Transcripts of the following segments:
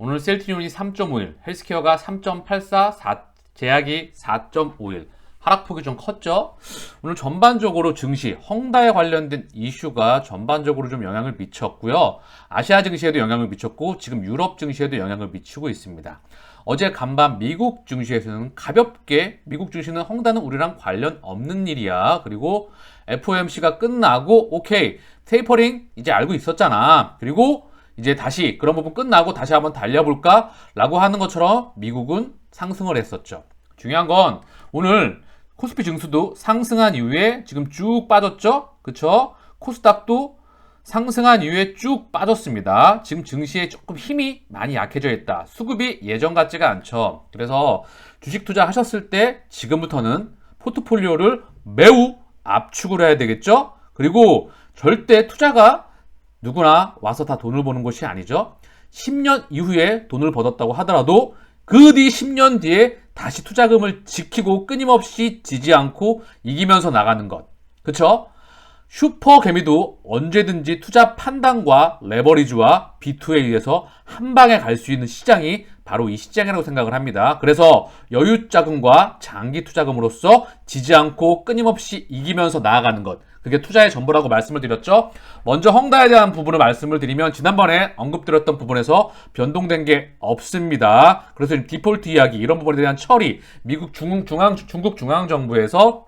오늘 셀트리온이 3.51, 헬스케어가 3.84, 4, 제약이 4.51. 하락폭이 좀 컸죠? 오늘 전반적으로 증시, 헝다에 관련된 이슈가 전반적으로 좀 영향을 미쳤고요. 아시아 증시에도 영향을 미쳤고, 지금 유럽 증시에도 영향을 미치고 있습니다. 어제 간밤 미국 증시에서는 가볍게, 미국 증시는 헝다는 우리랑 관련 없는 일이야. 그리고 FOMC가 끝나고, 오케이, 테이퍼링 이제 알고 있었잖아. 그리고 이제 다시 그런 부분 끝나고 다시 한번 달려볼까? 라고 하는 것처럼 미국은 상승을 했었죠. 중요한 건 오늘 코스피 증수도 상승한 이후에 지금 쭉 빠졌죠? 그쵸? 코스닥도 상승한 이후에 쭉 빠졌습니다. 지금 증시에 조금 힘이 많이 약해져 있다. 수급이 예전 같지가 않죠. 그래서 주식 투자 하셨을 때 지금부터는 포트폴리오를 매우 압축을 해야 되겠죠? 그리고 절대 투자가 누구나 와서 다 돈을 버는 것이 아니죠. 10년 이후에 돈을 벌었다고 하더라도 그 뒤 10년 뒤에 다시 투자금을 지키고 끊임없이 지지 않고 이기면서 나가는 것. 그쵸? 슈퍼 개미도 언제든지 투자 판단과 레버리지와 B2에 의해서 한 방에 갈 수 있는 시장이 바로 이 시장이라고 생각을 합니다. 그래서 여유 자금과 장기 투자금으로서 지지 않고 끊임없이 이기면서 나아가는 것. 그게 투자의 전부라고 말씀을 드렸죠. 먼저 헝다에 대한 부분을 말씀을 드리면 지난번에 언급드렸던 부분에서 변동된 게 없습니다. 그래서 디폴트 이야기 이런 부분에 대한 처리 미국 중국 중앙 중국 중앙 정부에서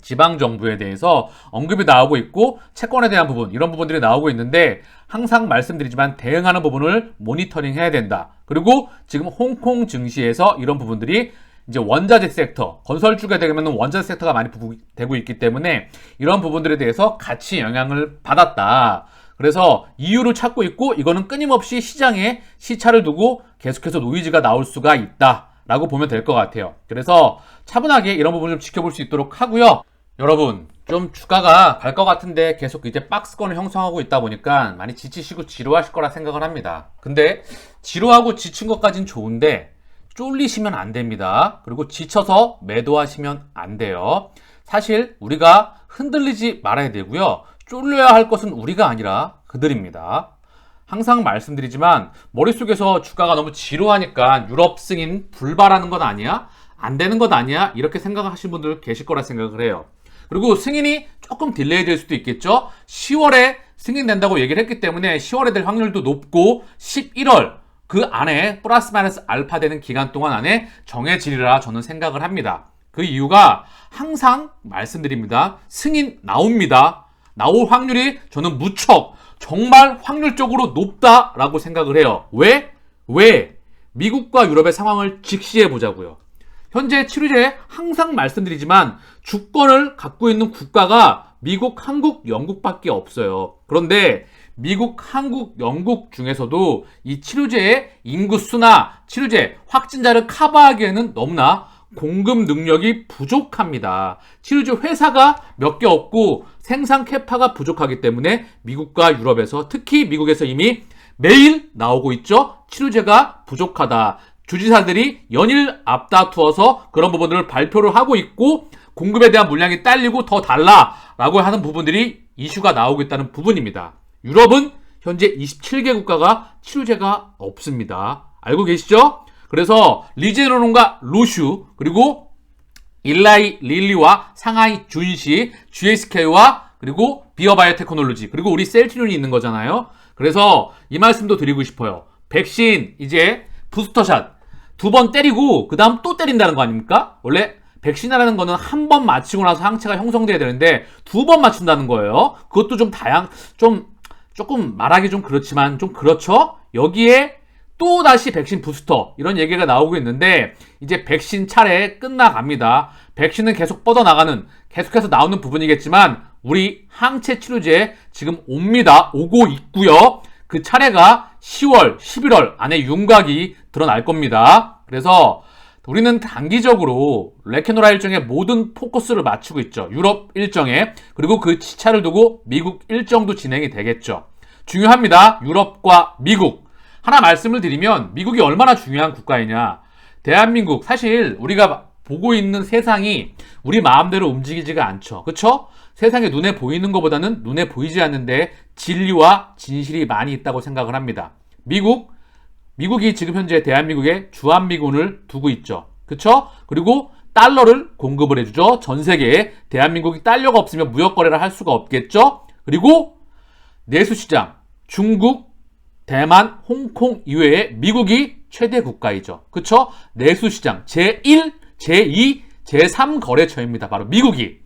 지방 정부에 대해서 언급이 나오고 있고 채권에 대한 부분 이런 부분들이 나오고 있는데 항상 말씀드리지만 대응하는 부분을 모니터링 해야 된다. 그리고 지금 홍콩 증시에서 이런 부분들이 이제 원자재 섹터, 건설주가 되면 원자재 섹터가 많이 되고 있기 때문에 이런 부분들에 대해서 같이 영향을 받았다. 그래서 이유를 찾고 있고 이거는 끊임없이 시장에 시차를 두고 계속해서 노이즈가 나올 수가 있다. 라고 보면 될 것 같아요. 그래서 차분하게 이런 부분을 좀 지켜볼 수 있도록 하고요. 여러분, 좀 주가가 갈 것 같은데 계속 이제 박스권을 형성하고 있다 보니까 많이 지치시고 지루하실 거라 생각을 합니다. 근데 지루하고 지친 것까진 좋은데 쫄리시면 안 됩니다. 그리고 지쳐서 매도하시면 안 돼요. 사실 우리가 흔들리지 말아야 되고요. 쫄려야 할 것은 우리가 아니라 그들입니다. 항상 말씀드리지만 머릿속에서 주가가 너무 지루하니까 유럽 승인 불발하는 것 아니야? 안 되는 것 아니야? 이렇게 생각하시는 분들 계실 거라 생각을 해요. 그리고 승인이 조금 딜레이 될 수도 있겠죠? 10월에 승인된다고 얘기를 했기 때문에 10월에 될 확률도 높고 11월 그 안에 플러스 마이너스 알파 되는 기간 동안 안에 정해지리라 저는 생각을 합니다. 그 이유가 항상 말씀드립니다. 승인 나옵니다. 나올 확률이 저는 무척 정말 확률적으로 높다라고 생각을 해요. 왜? 왜? 미국과 유럽의 상황을 직시해 보자고요. 현재 치료제 항상 말씀드리지만 주권을 갖고 있는 국가가 미국, 한국, 영국밖에 없어요. 그런데 미국, 한국, 영국 중에서도 이 치료제의 인구수나 치료제 확진자를 커버하기에는 너무나 공급 능력이 부족합니다. 치료제 회사가 몇 개 없고 생산 캐파가 부족하기 때문에 미국과 유럽에서 특히 미국에서 이미 매일 나오고 있죠. 치료제가 부족하다. 주지사들이 연일 앞다투어서 그런 부분들을 발표를 하고 있고 공급에 대한 물량이 딸리고 더 달라라고 하는 부분들이 이슈가 나오고 있다는 부분입니다. 유럽은 현재 27개 국가가 치료제가 없습니다. 알고 계시죠? 그래서 리제노론과 로슈 그리고 일라이 릴리와 상하이 준시, GSK와 그리고 비어바이오테크놀로지 그리고 우리 셀트리온이 있는 거잖아요. 그래서 이 말씀도 드리고 싶어요. 백신 이제 부스터샷 두 번 때리고 그 다음 또 때린다는 거 아닙니까? 원래 백신이라는 거는 한 번 맞히고 나서 항체가 형성돼야 되는데 두 번 맞춘다는 거예요. 그것도 좀 다양, 좀 조금 말하기 좀 그렇지만 좀 그렇죠? 여기에 또 다시 백신 부스터 이런 얘기가 나오고 있는데 이제 백신 차례 끝나갑니다. 백신은 계속 뻗어나가는 계속해서 나오는 부분이겠지만 우리 항체 치료제 지금 옵니다. 오고 있고요. 그 차례가 10월, 11월 안에 윤곽이 드러날 겁니다. 그래서 우리는 단기적으로 레케노라 일정에 모든 포커스를 맞추고 있죠. 유럽 일정에. 그리고 그 지차를 두고 미국 일정도 진행이 되겠죠. 중요합니다. 유럽과 미국. 하나 말씀을 드리면 미국이 얼마나 중요한 국가이냐. 대한민국 사실 우리가 보고 있는 세상이 우리 마음대로 움직이지가 않죠. 그쵸? 세상에 눈에 보이는 것보다는 눈에 보이지 않는데 진리와 진실이 많이 있다고 생각을 합니다. 미국 미국이 지금 현재 대한민국에 주한미군을 두고 있죠. 그쵸? 그리고 달러를 공급을 해주죠. 전 세계에 대한민국이 달러가 없으면 무역 거래를 할 수가 없겠죠. 그리고 내수시장 중국, 대만, 홍콩 이외에 미국이 최대 국가이죠. 그쵸? 내수시장 제1, 제2, 제3 거래처입니다. 바로 미국이.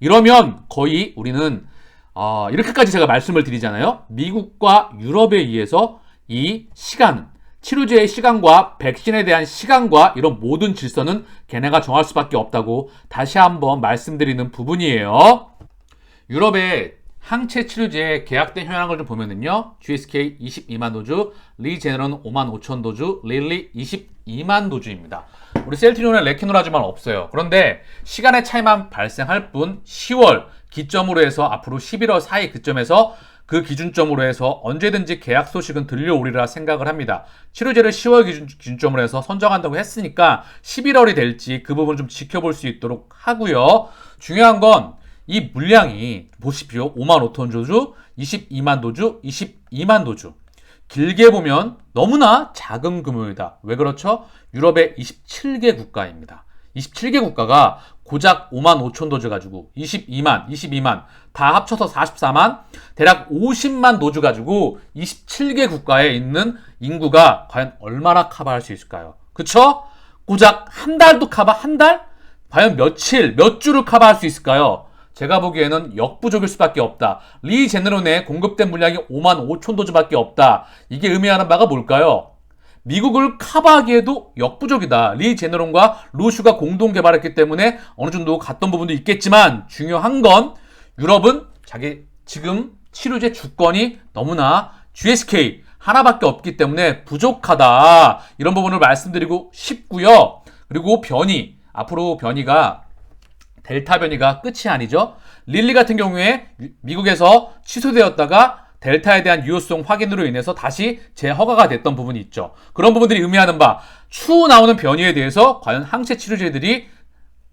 이러면 거의 우리는 어, 이렇게까지 제가 말씀을 드리잖아요. 미국과 유럽에 의해서 이 시간, 치료제의 시간과 백신에 대한 시간과 이런 모든 질서는 걔네가 정할 수밖에 없다고 다시 한번 말씀드리는 부분이에요. 유럽의 항체 치료제 계약된 현황을 좀 보면은요. GSK 22만 도주, 리제너는 5만 5천 도주, 릴리 22만 도주입니다. 우리 셀트리온에 레키노라즈만 없어요. 그런데 시간의 차이만 발생할 뿐 10월 기점으로 해서 앞으로 11월 사이 그점에서 그 기준점으로 해서 언제든지 계약 소식은 들려오리라 생각을 합니다. 치료제를 10월 기준, 기준 점으로 해서 선정한다고 했으니까 11월이 될지 그 부분 좀 지켜볼 수 있도록 하고요. 중요한 건 이 물량이 보십시오. 5만 5톤 도주, 22만 도주, 22만 도주. 길게 보면 너무나 작은 규모이다. 왜 그렇죠? 유럽의 27개 국가입니다. 27개 국가가 고작 5만 5천 도주 가지고 22만, 22만 다 합쳐서 44만 대략 50만 도주 가지고 27개 국가에 있는 인구가 과연 얼마나 커버할 수 있을까요? 그쵸? 고작 한 달도 커버 한 달? 과연 며칠, 몇 주를 커버할 수 있을까요? 제가 보기에는 역부족일 수밖에 없다. 리 제네론에 공급된 물량이 5만 5천 도주밖에 없다. 이게 의미하는 바가 뭘까요? 미국을 커버하기에도 역부족이다. 리 제네론과 루슈가 공동 개발했기 때문에 어느 정도 갔던 부분도 있겠지만 중요한 건 유럽은 자기 지금 치료제 주권이 너무나 GSK 하나밖에 없기 때문에 부족하다. 이런 부분을 말씀드리고 싶고요. 그리고 변이 앞으로 변이가 델타 변이가 끝이 아니죠. 릴리 같은 경우에 미국에서 취소되었다가 델타에 대한 유효성 확인으로 인해서 다시 재허가가 됐던 부분이 있죠. 그런 부분들이 의미하는 바 추후 나오는 변이에 대해서 과연 항체 치료제들이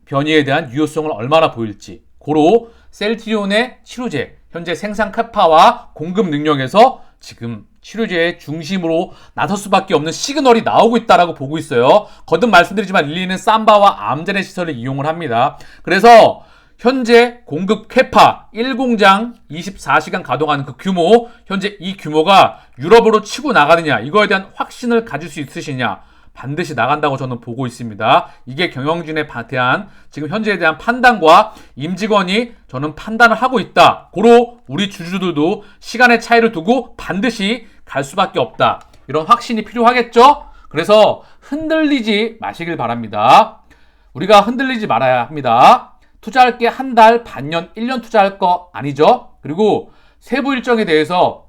변이에 대한 유효성을 얼마나 보일지 고로 셀트리온의 치료제 현재 생산 카파와 공급 능력에서 지금 치료제의 중심으로 나설 수밖에 없는 시그널이 나오고 있다라고 보고 있어요. 거듭 말씀드리지만 릴리는 삼바와 암젠의 시설을 이용을 합니다. 그래서 현재 공급 캐파 1공장 24시간 가동하는 그 규모, 현재 이 규모가 유럽으로 치고 나가느냐, 이거에 대한 확신을 가질 수 있으시냐, 반드시 나간다고 저는 보고 있습니다. 이게 경영진에 대한 지금 현재에 대한 판단과 임직원이 저는 판단을 하고 있다. 고로 우리 주주들도 시간의 차이를 두고 반드시 갈 수밖에 없다. 이런 확신이 필요하겠죠? 그래서 흔들리지 마시길 바랍니다. 우리가 흔들리지 말아야 합니다. 투자할 게 한 달, 반년, 1년 투자할 거 아니죠? 그리고 세부 일정에 대해서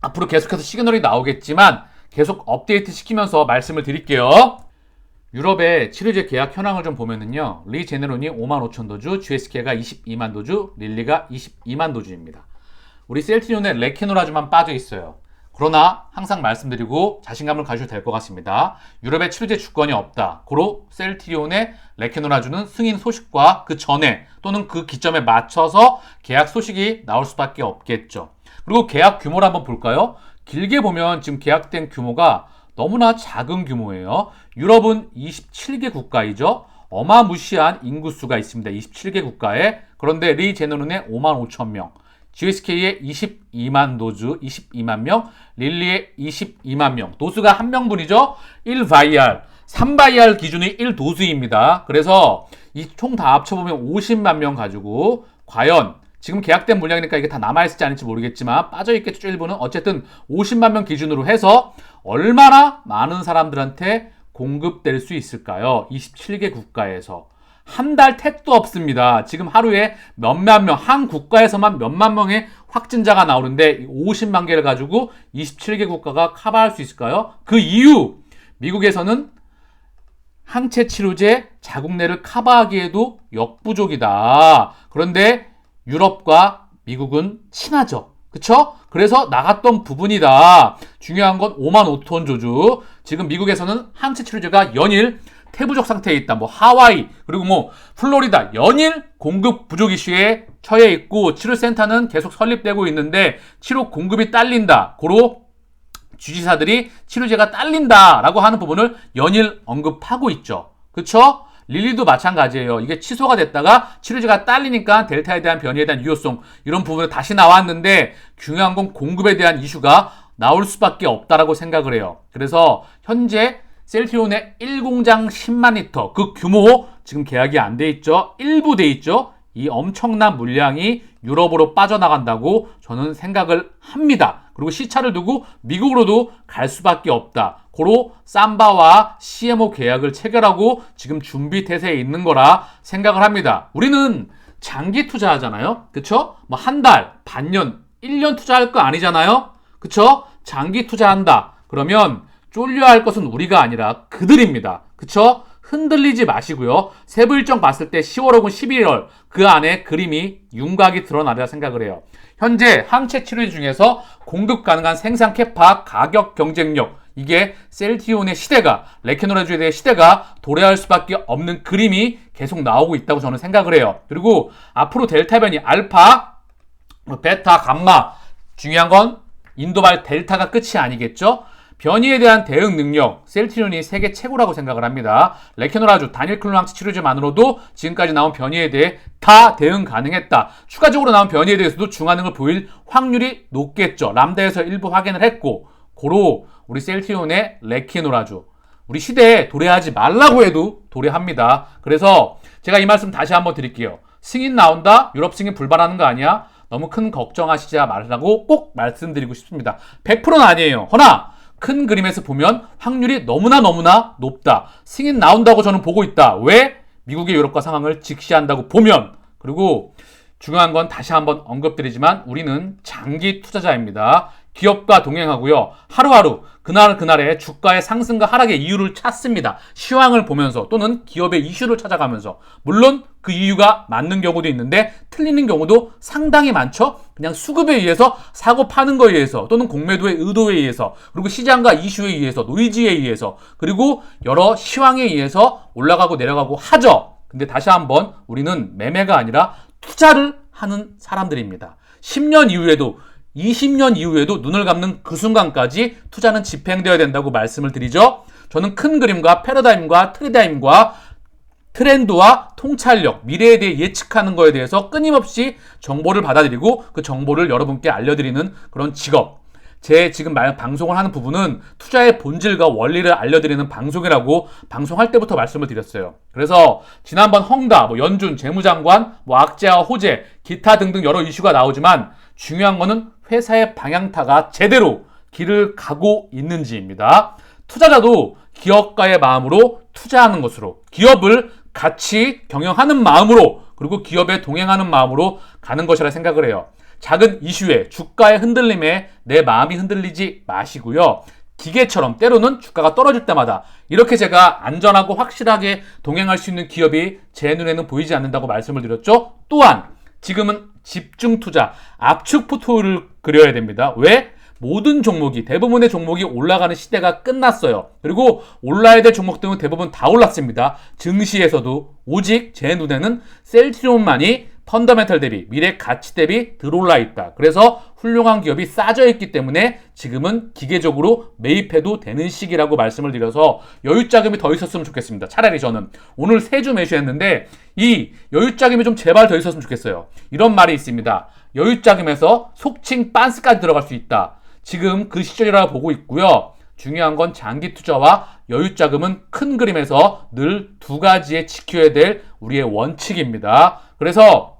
앞으로 계속해서 시그널이 나오겠지만 계속 업데이트 시키면서 말씀을 드릴게요. 유럽의 치료제 계약 현황을 좀 보면은요. 리 제네론이 5만 5천 도주, GSK가 22만 도주, 릴리가 22만 도주입니다. 우리 셀티온에 레키노라주만 빠져 있어요. 그러나 항상 말씀드리고 자신감을 가지셔도 될 것 같습니다. 유럽의 치료제 주권이 없다. 고로 셀티리온의 레케노라주는 승인 소식과 그 전에 또는 그 기점에 맞춰서 계약 소식이 나올 수밖에 없겠죠. 그리고 계약 규모를 한번 볼까요? 길게 보면 지금 계약된 규모가 너무나 작은 규모예요. 유럽은 27개 국가이죠. 어마무시한 인구수가 있습니다. 27개 국가에. 그런데 리 제너론의 5만 5천 명. GSK의 22만 도주, 22만 명, 릴리의 22만 명. 도수가 한 명분이죠. 1바이알, 3바이알 기준이 1도수입니다. 그래서 이 총 다 합쳐보면 50만 명 가지고 과연 지금 계약된 물량이니까 이게 다 남아있을지 아닐지 모르겠지만 빠져있겠죠 일부는 어쨌든 50만 명 기준으로 해서 얼마나 많은 사람들한테 공급될 수 있을까요? 27개 국가에서 한 달 택도 없습니다. 지금 하루에 몇만 명, 한 국가에서만 몇만 명의 확진자가 나오는데 50만 개를 가지고 27개 국가가 커버할 수 있을까요? 그 이유 미국에서는 항체 치료제 자국 내를 커버하기에도 역부족이다. 그런데 유럽과 미국은 친하죠. 그쵸? 그래서 나갔던 부분이다. 중요한 건 5만 5톤 조주. 지금 미국에서는 항체 치료제가 연일 태부족 상태에 있다. 뭐 하와이 그리고 뭐 플로리다 연일 공급 부족 이슈에 처해 있고 치료 센터는 계속 설립되고 있는데 치료 공급이 딸린다. 고로 주지사들이 치료제가 딸린다라고 하는 부분을 연일 언급하고 있죠. 그쵸? 릴리도 마찬가지예요. 이게 취소가 됐다가 치료제가 딸리니까 델타에 대한 변이에 대한 유효성 이런 부분이 다시 나왔는데 중요한 건 공급에 대한 이슈가 나올 수밖에 없다라고 생각을 해요. 그래서 현재 셀티온의 1공장 10만 리터 그 규모 지금 계약이 안 돼 있죠. 일부 돼 있죠. 이 엄청난 물량이 유럽으로 빠져나간다고 저는 생각을 합니다. 그리고 시차를 두고 미국으로도 갈 수밖에 없다. 고로 삼바와 CMO 계약을 체결하고 지금 준비 태세에 있는 거라 생각을 합니다. 우리는 장기 투자하잖아요. 그쵸? 뭐 한 달, 반년, 1년 투자할 거 아니잖아요. 그쵸? 장기 투자한다. 그러면 쫄려야 할 것은 우리가 아니라 그들입니다. 그쵸? 흔들리지 마시고요. 세부 일정 봤을 때 10월 혹은 11월 그 안에 그림이 윤곽이 드러나리라 생각을 해요. 현재 항체 치료제 중에서 공급 가능한 생산 캐파, 가격 경쟁력 이게 셀티온의 시대가 레케노라주의 시대가 도래할 수밖에 없는 그림이 계속 나오고 있다고 저는 생각을 해요. 그리고 앞으로 델타 변이 알파, 베타, 감마 중요한 건 인도발 델타가 끝이 아니겠죠? 변이에 대한 대응 능력, 셀티론이 세계 최고라고 생각을 합니다. 레케노라주 단일 클론 항체 치료제만으로도 지금까지 나온 변이에 대해 다 대응 가능했다. 추가적으로 나온 변이에 대해서도 중화능을 보일 확률이 높겠죠. 람다에서 일부 확인을 했고, 고로 우리 셀티온의 레케노라주. 우리 시대에 도래하지 말라고 해도 도래합니다. 그래서 제가 이 말씀 다시 한번 드릴게요. 승인 나온다? 유럽 승인 불발하는 거 아니야? 너무 큰 걱정하시지 말라고 꼭 말씀드리고 싶습니다. 100%는 아니에요. 허나 큰 그림에서 보면 확률이 너무나 너무나 높다. 승인 나온다고 저는 보고 있다. 왜? 미국의 유럽과 상황을 직시한다고 보면 그리고 중요한 건 다시 한번 언급드리지만 우리는 장기 투자자입니다. 기업과 동행하고요. 하루하루 그날 그날의 주가의 상승과 하락의 이유를 찾습니다. 시황을 보면서 또는 기업의 이슈를 찾아가면서 물론 그 이유가 맞는 경우도 있는데 틀리는 경우도 상당히 많죠. 그냥 수급에 의해서 사고 파는 거에 의해서 또는 공매도의 의도에 의해서 그리고 시장과 이슈에 의해서 노이즈에 의해서 그리고 여러 시황에 의해서 올라가고 내려가고 하죠. 근데 다시 한번 우리는 매매가 아니라 투자를 하는 사람들입니다. 10년 이후에도 20년 이후에도 눈을 감는 그 순간까지 투자는 집행되어야 된다고 말씀을 드리죠. 저는 큰 그림과 패러다임과 트레다임과 트렌드와 통찰력, 미래에 대해 예측하는 거에 대해서 끊임없이 정보를 받아들이고 그 정보를 여러분께 알려드리는 그런 직업. 제 지금 말, 방송을 하는 부분은 투자의 본질과 원리를 알려드리는 방송이라고 방송할 때부터 말씀을 드렸어요. 그래서 지난번 헝다, 뭐 연준, 재무장관, 뭐 악재와 호재, 기타 등등 여러 이슈가 나오지만 중요한 거는 회사의 방향타가 제대로 길을 가고 있는지입니다. 투자자도 기업가의 마음으로 투자하는 것으로 기업을 같이 경영하는 마음으로 그리고 기업에 동행하는 마음으로 가는 것이라 생각을 해요. 작은 이슈에 주가의 흔들림에 내 마음이 흔들리지 마시고요. 기계처럼 때로는 주가가 떨어질 때마다 이렇게 제가 안전하고 확실하게 동행할 수 있는 기업이 제 눈에는 보이지 않는다고 말씀을 드렸죠. 또한 지금은 집중 투자, 압축 포트를 그려야 됩니다. 왜? 모든 종목이 대부분의 종목이 올라가는 시대가 끝났어요. 그리고 올라야 될 종목들은 대부분 다 올랐습니다. 증시에서도 오직 제 눈에는 셀트리온만이 펀더멘털 대비, 미래 가치 대비 들어올라 있다. 그래서 훌륭한 기업이 싸져 있기 때문에 지금은 기계적으로 매입해도 되는 시기라고 말씀을 드려서 여유 자금이 더 있었으면 좋겠습니다. 차라리 저는 오늘 세 주 매수했는데 이 여유 자금이 좀 제발 더 있었으면 좋겠어요. 이런 말이 있습니다. 여유 자금에서 속칭 빤스까지 들어갈 수 있다. 지금 그 시절이라 보고 있고요. 중요한 건 장기 투자와 여유 자금은 큰 그림에서 늘 두 가지에 지켜야 될 우리의 원칙입니다. 그래서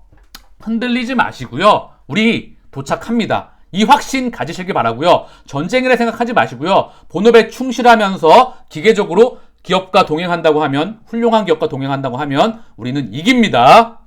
흔들리지 마시고요. 우리 도착합니다. 이 확신 가지시길 바라고요. 전쟁이라 생각하지 마시고요. 본업에 충실하면서 기계적으로 기업과 동행한다고 하면 훌륭한 기업과 동행한다고 하면 우리는 이깁니다.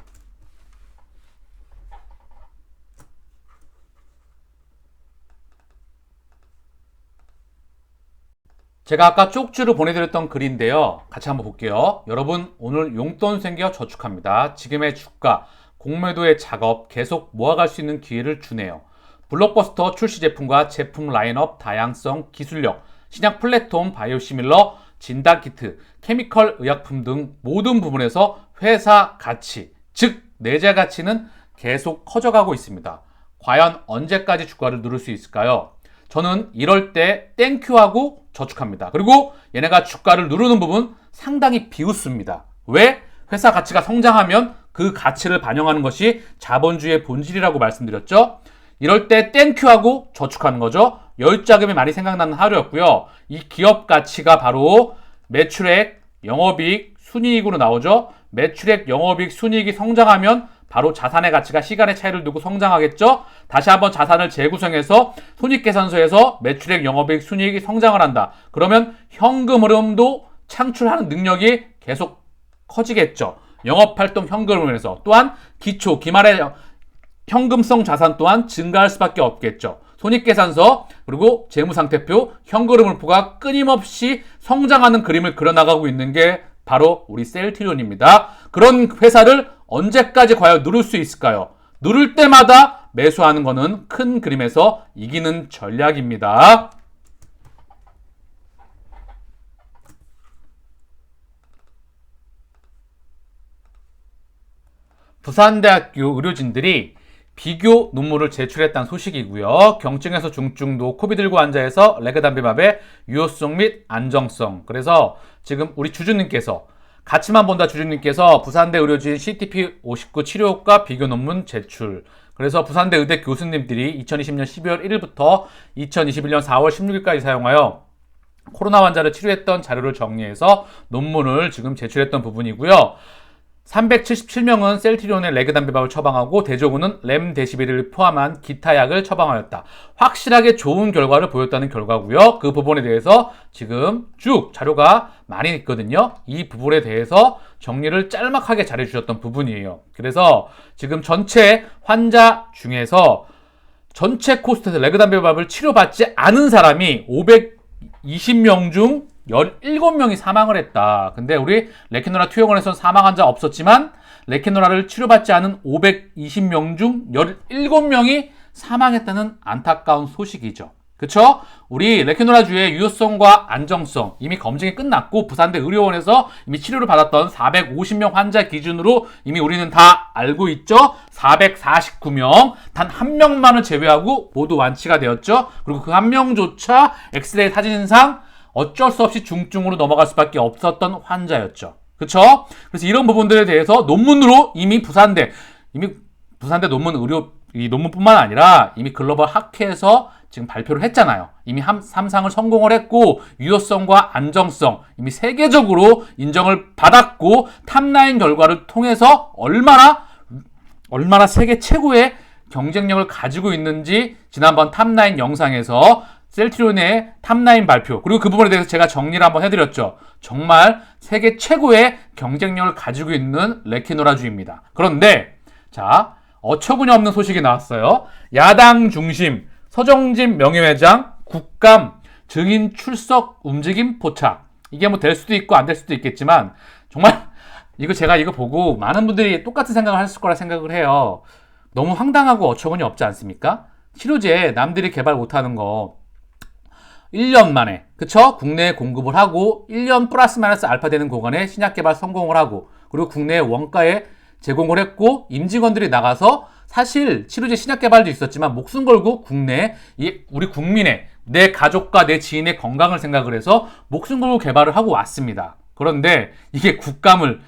제가 아까 쪽지로 보내드렸던 글인데요. 같이 한번 볼게요. 여러분, 오늘 용돈 생겨 저축합니다. 지금의 주가, 공매도의 작업 계속 모아갈 수 있는 기회를 주네요. 블록버스터 출시 제품과 제품 라인업, 다양성, 기술력, 신약 플랫폼, 바이오시밀러, 진단 키트, 케미컬 의약품 등 모든 부분에서 회사 가치, 즉, 내재 가치는 계속 커져가고 있습니다. 과연 언제까지 주가를 누를 수 있을까요? 저는 이럴 때 땡큐하고 저축합니다. 그리고 얘네가 주가를 누르는 부분 상당히 비웃습니다. 왜? 회사 가치가 성장하면 그 가치를 반영하는 것이 자본주의의 본질이라고 말씀드렸죠. 이럴 때 땡큐하고 저축하는 거죠. 여유자금이 많이 생각나는 하루였고요. 이 기업 가치가 바로 매출액, 영업이익, 순이익으로 나오죠. 매출액, 영업이익, 순이익이 성장하면 바로 자산의 가치가 시간의 차이를 두고 성장하겠죠. 다시 한번 자산을 재구성해서 손익계산서에서 매출액, 영업이익, 순이익이 성장을 한다. 그러면 현금 흐름도 창출하는 능력이 계속 커지겠죠. 영업활동 현금 흐름에서 또한 기초 기말의 현금성 자산 또한 증가할 수밖에 없겠죠. 손익계산서 그리고 재무상태표, 현금흐름표가 끊임없이 성장하는 그림을 그려나가고 있는 게 바로 우리 셀트리온입니다. 그런 회사를 언제까지 과연 누를 수 있을까요? 누를 때마다 매수하는 것은 큰 그림에서 이기는 전략입니다. 부산대학교 의료진들이 비교 논문을 제출했다는 소식이고요. 경증에서 중증도 코비 들고 앉아에서 레그담비밥의 유효성 및 안정성. 그래서 지금 우리 주주님께서 같이만 본다 주주님께서 부산대 의료진 CTP 59 치료효과 비교 논문 제출. 그래서 부산대 의대 교수님들이 2020년 12월 1일부터 2021년 4월 16일까지 사용하여 코로나 환자를 치료했던 자료를 정리해서 논문을 지금 제출했던 부분이고요. 377명은 셀트리온의 레그담비밥을 처방하고 대조군은 렘데시비를 포함한 기타 약을 처방하였다. 확실하게 좋은 결과를 보였다는 결과고요. 그 부분에 대해서 지금 쭉 자료가 많이 있거든요. 이 부분에 대해서 정리를 짤막하게 잘해주셨던 부분이에요. 그래서 지금 전체 환자 중에서 전체 코스트에서 레그담비밥을 치료받지 않은 사람이 520명 중 17명이 사망을 했다. 근데 우리 레키노라 투여원에서는 사망한 자 없었지만 레키노라를 치료받지 않은 520명 중 17명이 사망했다는 안타까운 소식이죠. 그쵸? 우리 레키노라주의 유효성과 안정성 이미 검증이 끝났고 부산대 의료원에서 이미 치료를 받았던 450명 환자 기준으로 이미 우리는 다 알고 있죠? 449명 단 한 명만을 제외하고 모두 완치가 되었죠? 그리고 그 한 명조차 엑스레이 사진상 어쩔 수 없이 중증으로 넘어갈 수밖에 없었던 환자였죠. 그쵸? 그래서 이런 부분들에 대해서 논문으로 이미 부산대, 이미 부산대 논문 의료, 이 논문뿐만 아니라 이미 글로벌 학회에서 지금 발표를 했잖아요. 이미 3상을 성공을 했고, 유효성과 안정성, 이미 세계적으로 인정을 받았고, 탑라인 결과를 통해서 얼마나, 얼마나 세계 최고의 경쟁력을 가지고 있는지 지난번 탑라인 영상에서 셀트리온의 탑라인 발표 그리고 그 부분에 대해서 제가 정리를 한번 해드렸죠. 정말 세계 최고의 경쟁력을 가지고 있는 레키노라주입니다. 그런데 자 어처구니 없는 소식이 나왔어요. 야당 중심 서정진 명예회장 국감 증인 출석 움직임 포착 이게 뭐 될 수도 있고 안 될 수도 있겠지만 정말 이거 제가 이거 보고 많은 분들이 똑같은 생각을 했을 거라 생각을 해요. 너무 황당하고 어처구니 없지 않습니까? 치료제 남들이 개발 못하는 거 1년 만에 그쵸? 국내에 공급을 하고 1년 플러스 마이너스 알파 되는 공간에 신약 개발 성공을 하고 그리고 국내 원가에 제공을 했고 임직원들이 나가서 사실 치료제 신약 개발도 있었지만 목숨 걸고 국내에 우리 국민의 내 가족과 내 지인의 건강을 생각을 해서 목숨 걸고 개발을 하고 왔습니다. 그런데 이게 국감을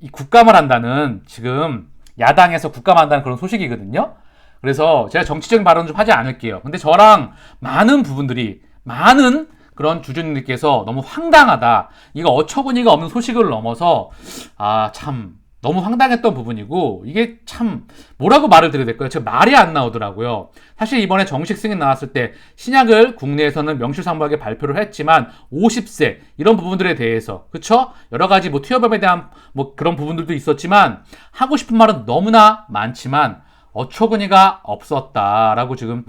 이 국감을 한다는 지금 야당에서 국감한다는 그런 소식이거든요. 그래서 제가 정치적인 발언 좀 하지 않을게요. 근데 저랑 많은 부분들이 많은 그런 주주님들께서 너무 황당하다. 이거 어처구니가 없는 소식을 넘어서 아, 참 너무 황당했던 부분이고 이게 참 뭐라고 말을 드려야 될까요? 제가 말이 안 나오더라고요. 사실 이번에 정식 승인 나왔을 때 신약을 국내에서는 명실상부하게 발표를 했지만 50세 이런 부분들에 대해서 그쵸? 여러 가지 뭐 투여법에 대한 뭐 그런 부분들도 있었지만 하고 싶은 말은 너무나 많지만 어처구니가 없었다라고 지금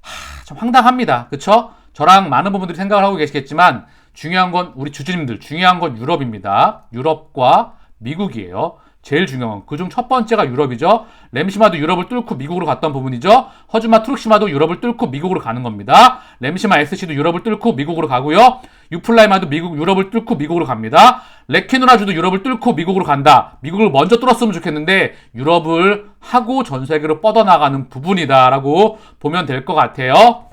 하, 좀 황당합니다. 그쵸? 저랑 많은 부분들이 생각을 하고 계시겠지만 중요한 건 우리 주주님들 중요한 건 유럽입니다. 유럽과 미국이에요. 제일 중요한 건 그중 첫 번째가 유럽이죠. 램시마도 유럽을 뚫고 미국으로 갔던 부분이죠. 허즈마 트룩시마도 유럽을 뚫고 미국으로 가는 겁니다. 램시마 SC도 유럽을 뚫고 미국으로 가고요. 유플라이마도 미국 유럽을 뚫고 미국으로 갑니다. 레케노라주도 유럽을 뚫고 미국으로 간다. 미국을 먼저 뚫었으면 좋겠는데 유럽을 하고 전 세계로 뻗어나가는 부분이다라고 보면 될 것 같아요.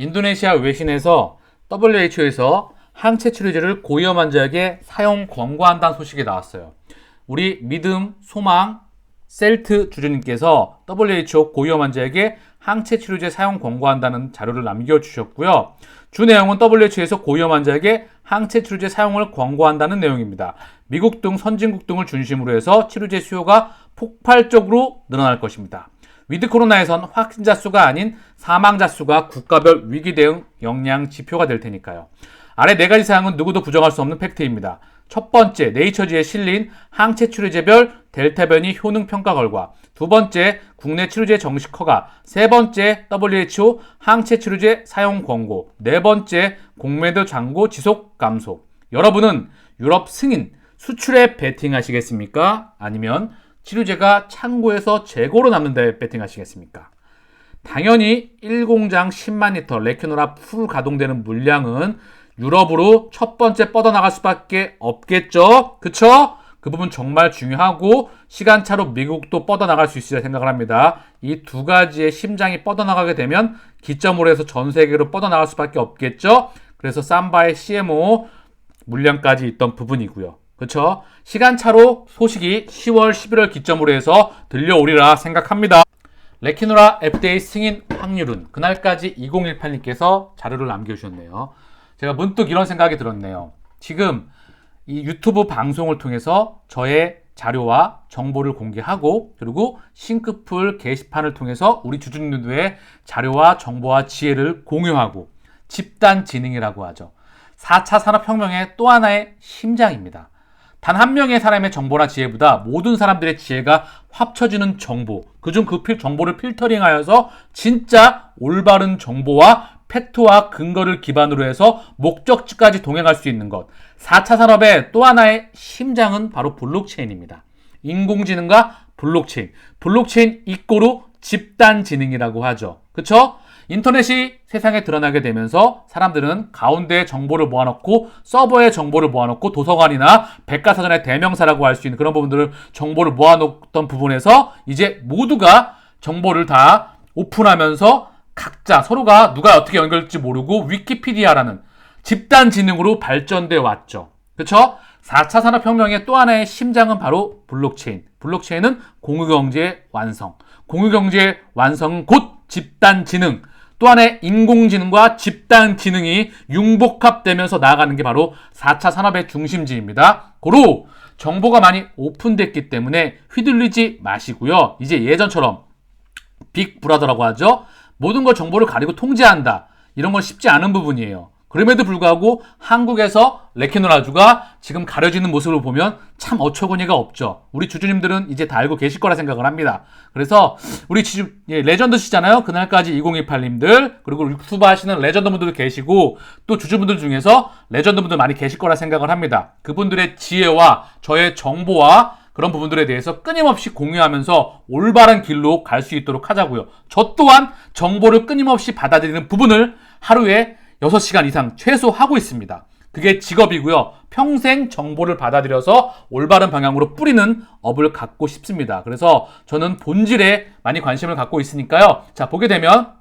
인도네시아 외신에서 WHO에서 항체 치료제를 고위험 환자에게 사용 권고한다는 소식이 나왔어요. 우리 믿음, 소망, 셀트 주주님께서 WHO 고위험 환자에게 항체 치료제 사용 권고한다는 자료를 남겨주셨고요. 주 내용은 WHO에서 고위험 환자에게 항체 치료제 사용을 권고한다는 내용입니다. 미국 등 선진국 등을 중심으로 해서 치료제 수요가 폭발적으로 늘어날 것입니다. 위드 코로나에선 확진자 수가 아닌 사망자 수가 국가별 위기 대응 역량 지표가 될 테니까요. 아래 네 가지 사항은 누구도 부정할 수 없는 팩트입니다. 첫 번째, 네이처지에 실린 항체 치료제별 델타 변이 효능 평가 결과. 두 번째, 국내 치료제 정식 허가. 세 번째, WHO 항체 치료제 사용 권고. 네 번째, 공매도 잔고 지속 감소. 여러분은 유럽 승인 수출에 베팅하시겠습니까? 아니면 치료제가 창고에서 재고로 남는데 베팅하시겠습니까? 당연히 1공장 10만 리터 레큐노라 풀 가동되는 물량은 유럽으로 첫 번째 뻗어나갈 수밖에 없겠죠. 그쵸? 그 부분 정말 중요하고 시간차로 미국도 뻗어나갈 수 있으리라 생각을 합니다. 이 두 가지의 심장이 뻗어나가게 되면 기점으로 해서 전 세계로 뻗어나갈 수밖에 없겠죠. 그래서 삼바의 CMO 물량까지 있던 부분이고요. 그렇죠? 시간차로 소식이 10월, 11월 기점으로 해서 들려오리라 생각합니다. 레키노라 FDA 승인 확률은 그날까지 2018님께서 자료를 남겨주셨네요. 제가 문득 이런 생각이 들었네요. 지금 이 유튜브 방송을 통해서 저의 자료와 정보를 공개하고 그리고 싱크풀 게시판을 통해서 우리 주주님들의 자료와 정보와 지혜를 공유하고 집단 지능이라고 하죠. 4차 산업혁명의 또 하나의 심장입니다. 단 한 명의 사람의 정보나 지혜보다 모든 사람들의 지혜가 합쳐지는 정보, 그중 그 필- 정보를 필터링하여서 진짜 올바른 정보와 팩트와 근거를 기반으로 해서 목적지까지 동행할 수 있는 것. 4차 산업의 또 하나의 심장은 바로 블록체인입니다. 인공지능과 블록체인. 블록체인 이꼬로 집단지능이라고 하죠. 그쵸? 인터넷이 세상에 드러나게 되면서 사람들은 가운데 정보를 모아놓고 서버에 정보를 모아놓고 도서관이나 백과사전의 대명사라고 할 수 있는 그런 부분들을 정보를 모아놓던 부분에서 이제 모두가 정보를 다 오픈하면서 각자 서로가 누가 어떻게 연결될지 모르고 위키피디아라는 집단 지능으로 발전돼 왔죠. 그렇죠? 4차 산업혁명의 또 하나의 심장은 바로 블록체인. 블록체인은 공유경제의 완성. 공유경제의 완성은 곧 집단 지능. 또 하나의 인공지능과 집단 지능이 융복합되면서 나아가는 게 바로 4차 산업의 중심지입니다. 고로 정보가 많이 오픈됐기 때문에 휘둘리지 마시고요. 이제 예전처럼 빅브라더라고 하죠. 모든 걸 정보를 가리고 통제한다. 이런 건 쉽지 않은 부분이에요. 그럼에도 불구하고 한국에서 레키노라주가 지금 가려지는 모습을 보면 참 어처구니가 없죠. 우리 주주님들은 이제 다 알고 계실 거라 생각을 합니다. 그래서 우리 지주, 예, 레전드시잖아요. 그날까지 2028님들 그리고 유튜브 하시는 레전드분들도 계시고 또 주주분들 중에서 레전드분들 많이 계실 거라 생각을 합니다. 그분들의 지혜와 저의 정보와 그런 부분들에 대해서 끊임없이 공유하면서 올바른 길로 갈 수 있도록 하자고요. 저 또한 정보를 끊임없이 받아들이는 부분을 하루에 6시간 이상 최소 하고 있습니다. 그게 직업이고요. 평생 정보를 받아들여서 올바른 방향으로 뿌리는 업을 갖고 싶습니다. 그래서 저는 본질에 많이 관심을 갖고 있으니까요. 자, 보게 되면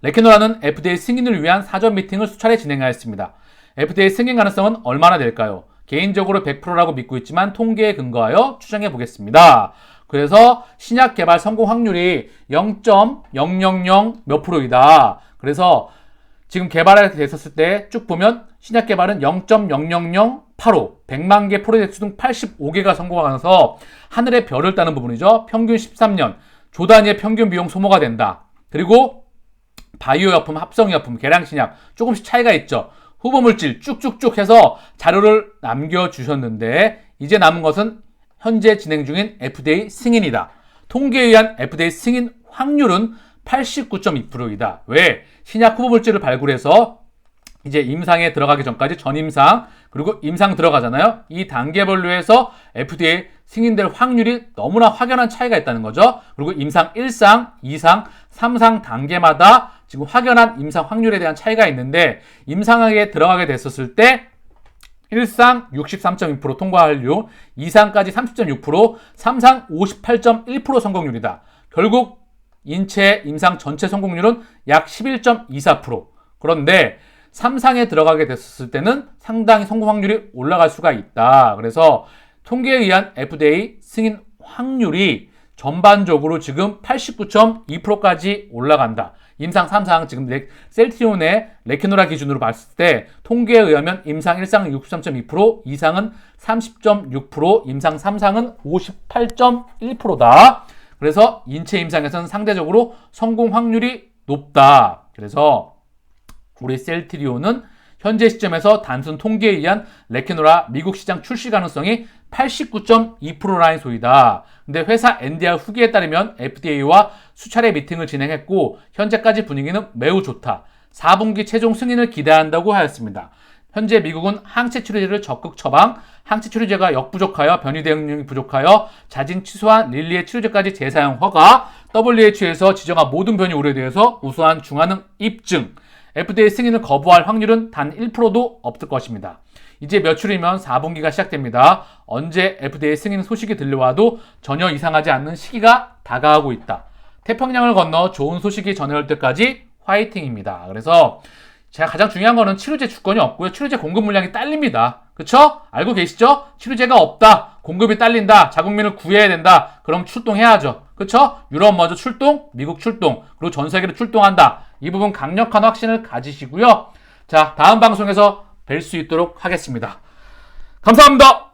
레케노라는 FDA 승인을 위한 사전 미팅을 수차례 진행하였습니다. FDA 승인 가능성은 얼마나 될까요? 개인적으로 100%라고 믿고 있지만 통계에 근거하여 추정해 보겠습니다. 그래서 신약 개발 성공 확률이 0.000 몇 프로이다. 그래서 지금 개발이 됐었을 때 쭉 보면 신약 개발은 0.0008호 100만 개 프로젝트 중 85개가 성공하면서 하늘의 별을 따는 부분이죠. 평균 13년 조 단위의 평균 비용 소모가 된다. 그리고 바이오薬품, 합성薬품, 계량 신약 조금씩 차이가 있죠. 후보 물질 쭉쭉쭉 해서 자료를 남겨 주셨는데 이제 남은 것은 현재 진행 중인 FDA 승인이다. 통계에 의한 FDA 승인 확률은 89.2%이다. 왜? 신약 후보 물질을 발굴해서 이제 임상에 들어가기 전까지 전임상 그리고 임상 들어가잖아요. 이 단계별로 해서 FDA 승인될 확률이 너무나 확연한 차이가 있다는 거죠. 그리고 임상 1상, 2상, 3상 단계마다 지금 확연한 임상 확률에 대한 차이가 있는데 임상에 들어가게 됐었을 때 1상 63.2% 통과 완료, 2상까지 30.6%, 3상 58.1% 성공률이다. 결국 인체 임상 전체 성공률은 약 11.24%. 그런데 3상에 들어가게 됐을 때는 상당히 성공 확률이 올라갈 수가 있다. 그래서 통계에 의한 FDA 승인 확률이 전반적으로 지금 89.2%까지 올라간다. 임상 3상 지금 레- 셀티온의 레케노라 기준으로 봤을 때 통계에 의하면 임상 1상은 63.2%, 2상은 30.6%, 임상 3상은 58.1%다. 그래서 인체 임상에서는 상대적으로 성공 확률이 높다. 그래서 우리 셀트리온은 현재 시점에서 단순 통계에 의한 레케노라 미국 시장 출시 가능성이 89.2%라는 소이다. 근데 회사 NDR 후기에 따르면 FDA와 수차례 미팅을 진행했고 현재까지 분위기는 매우 좋다. 4분기 최종 승인을 기대한다고 하였습니다. 현재 미국은 항체 치료제를 적극 처방, 항체 치료제가 역부족하여 변이 대응력이 부족하여 자진 취소한 릴리의 치료제까지 재사용 허가, WHO에서 지정한 모든 변이 우려에 대해서 우수한 중화능 입증, FDA 승인을 거부할 확률은 단 1%도 없을 것입니다. 이제 며칠이면 4분기가 시작됩니다. 언제 FDA 승인 소식이 들려와도 전혀 이상하지 않는 시기가 다가오고 있다. 태평양을 건너 좋은 소식이 전해올 때까지 화이팅입니다. 그래서 제가 가장 중요한 거는 치료제 주권이 없고요. 치료제 공급 물량이 딸립니다. 그쵸? 알고 계시죠? 치료제가 없다. 공급이 딸린다. 자국민을 구해야 된다. 그럼 출동해야죠. 그쵸? 유럽 먼저 출동, 미국 출동, 그리고 전 세계로 출동한다. 이 부분 강력한 확신을 가지시고요. 자, 다음 방송에서 뵐 수 있도록 하겠습니다. 감사합니다.